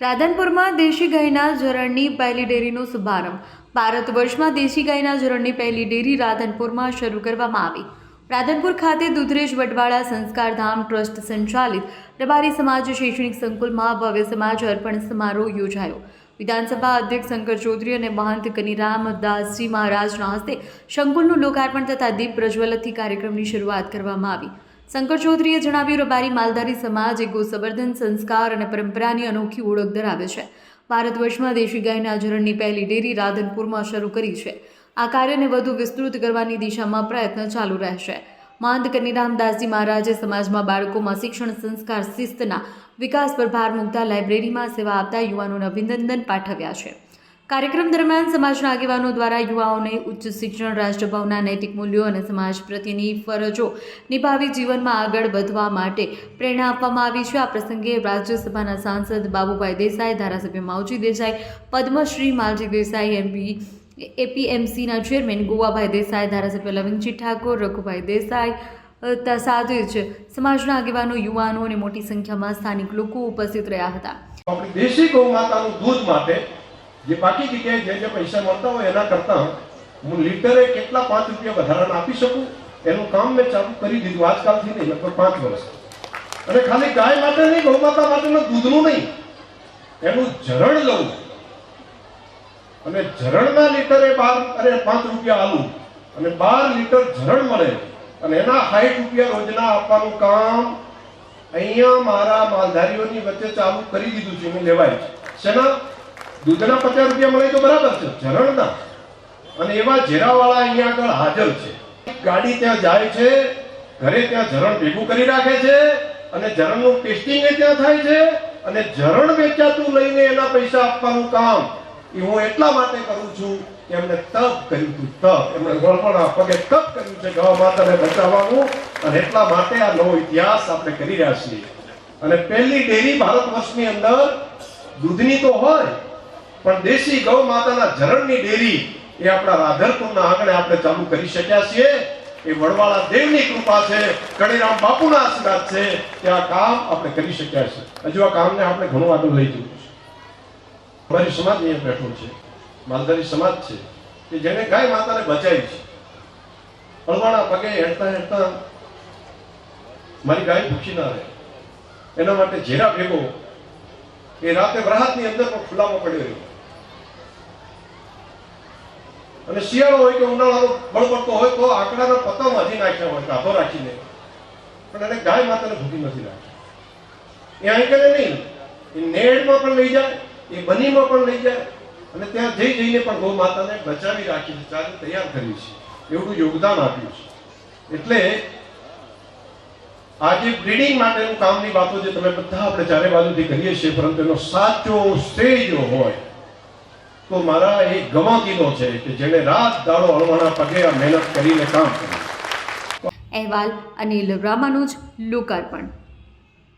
રાધનપુરમાં દેશી ગાયના ઝરણની પહેલી ડેરીનો શુભારંભ. ભારત વર્ષમાં દેશી ગાયના ઝરણની પહેલી ડેરી રાધનપુરમાં શરૂ કરવામાં આવી. રાધનપુર ખાતે દુધરેજ વડવાળા સંસ્કારધામ ટ્રસ્ટ સંચાલિત રબારી સમાજ શૈક્ષણિક સંકુલમાં ભવ્ય સમાજ અર્પણ સમારોહ યોજાયો. વિધાનસભા અધ્યક્ષ શંકર ચૌધરી અને મહંત કનીરામ દાસજી મહારાજના હસ્તે સંકુલનું લોકાર્પણ તથા દીપ પ્રજ્વલથી કાર્યક્રમની શરૂઆત કરવામાં આવી. શંકર ચૌધરીએ જણાવ્યું, રબારી માલધારી સમાજ એ ગોસંવર્ધન સંસ્કાર અને પરંપરાની અનોખી ઓળખ ધરાવે છે. ભારત વર્ષમાં દેશી ગાયના આચરણની પહેલી ડેરી રાધનપુરમાં શરૂ કરી છે. આ કાર્યને વધુ વિસ્તૃત કરવાની દિશામાં પ્રયત્ન ચાલુ રહેશે. મહંત કનીરામદાસજી મહારાજે સમાજમાં બાળકોમાં શિક્ષણ સંસ્કાર શિસ્તના વિકાસ પર ભાર મૂકતા લાઇબ્રેરીમાં સેવા આપતા યુવાનોને અભિનંદન પાઠવ્યા છે. કાર્યક્રમ દરમિયાન સમાજના આગેવાનો દ્વારા યુવાઓને ઉચ્ચ શિક્ષણ, રાષ્ટ્રભાવના, નૈતિક મૂલ્યો અને સમાજ પ્રત્યેની ફરજો નિભાવી જીવનમાં આગળ વધવા માટે પ્રેરણા આપવામાં આવી છે. આ પ્રસંગે રાજ્યસભાના સાંસદ બાબુભાઈ દેસાઈ, ધારાસભ્ય માવજી દેસાઈ, પદ્મશ્રી માલજી દેસાઈ, એમપી, એપીએમસીના ચેરમેન ગોવાભાઈ દેસાઈ, ધારાસભ્ય લવિંગજી ઠાકોર, રઘુભાઈ દેસાઈ સાથે જ સમાજના આગેવાનો, યુવાનો અને મોટી સંખ્યામાં સ્થાનિક લોકો ઉપસ્થિત રહ્યા હતા. દેશી ગૌ માતાનું દૂધ માટે જે બાકી જગ્યાએ જે જે પૈસા મળતા હોય એના કરતા હું લીટરે કેટલા પાંચ રૂપિયા વધારાના આપી શકું? એનું કામ મેં ચાલુ કરી દીધું. આજકાલથી નહીં, લગભગ પાંચ વર્ષ. અને ખાલી ગાય માટે નહીં, ગૌ માતા માટેનું દૂધનું નહીં. એનું જરણ લઉં. અને ઝરણના લીટરે બાર, અરે પાંચ રૂપિયા આલું. અને બાર લીટર ઝરણ મળે. અને એના સાઠ રૂપિયા રોજના આપવાનું કામ અહીંયા મારા માલધારીઓની વચ્ચે ચાલુ કરી દીધું છે. લેવાય છે. શેના? દૂધના પચાસ રૂપિયા મળે તો બરાબર છે ઝરણના અને એવા ઝેરાવાળા અહીંયા આગળ હાજર છે. ગાડી ત્યાં જાય છે, ઘરે ત્યાં ઝરણ ભેગું કરી રાખે છે અને ઝરણનું ટેસ્ટિંગ ત્યાં થાય છે અને ઝરણ વેચાતું લઈને એના પૈસા આપવાનું કામ એ હું એટલા માટે કરું છું કે એમને તપ કર્યું હતું તપ. એમણે ગળપણ પગે તપ કર્યું છે ગવા માતાને બચાવવાનું અને એટલા માટે આ નવો ઇતિહાસ આપણે કરી રહ્યા છીએ. અને પહેલી ડેરી ભારત વર્ષની અંદર દૂધની તો હોય પણ દેશી ગૌ માતાના ઝરણની ડેરી એ આપણા રાધરપુરના આંગણે આપણે ચાલુ કરી શક્યા છીએ. એ વડવાળા દેવની કૃપા છે કણીરામ બાપુના આશીર્વાદ છે, કે આ કામ આપણે કરી શક્યા છે હજુ આ કામને આપણે ઘણું આગળ લઈ જવું છે અમારી સમાજ અહીંયા બેઠો છે, માલધારી સમાજ છે, કે જેને ગાય માતાને બચાવી છે. અળવાણા પગે હેઠતા હેઠતા મારી ગાય ભૂખી ના રહે. એના માટે ઝેરા ભેગો એ રાતે વરાહતની અંદર પણ ખુલ્લામાં પડ્યો રહ્યો. અને શિયાળો હોય કે ઉનાળાનો બળબડતો હોય તો આંકડાના પત્તા હજી નાખ્યા હોય કાપો રાખીને. પણ એને ગાય માતાને ભૂખી નથી નાખી એ આંકડે નહીં. એ નેડમાં પણ લઈ જાય, એ બનીમાં પણ લઈ જાય, અને ત્યાં જઈ જઈને પણ ગૌ માતાને બચાવી રાખી છે ચાલી તૈયાર કરી છે. એવડું યોગદાન આપ્યું છે. એટલે આજે બ્રીડિંગ માટેનું કામની વાતો જે તમે બધા આપણે ચારે બાજુથી કરીએ છીએ, પરંતુ એનો સાચો શ્રેય હોય તો મારા એ ગવાકીનો છે કે જેને રાત દાડો અળવાના પગે આ મહેનત કરીને કામ કર્યું. અહેવાલ અનિલ રામાનુજ લોકાર્પણ.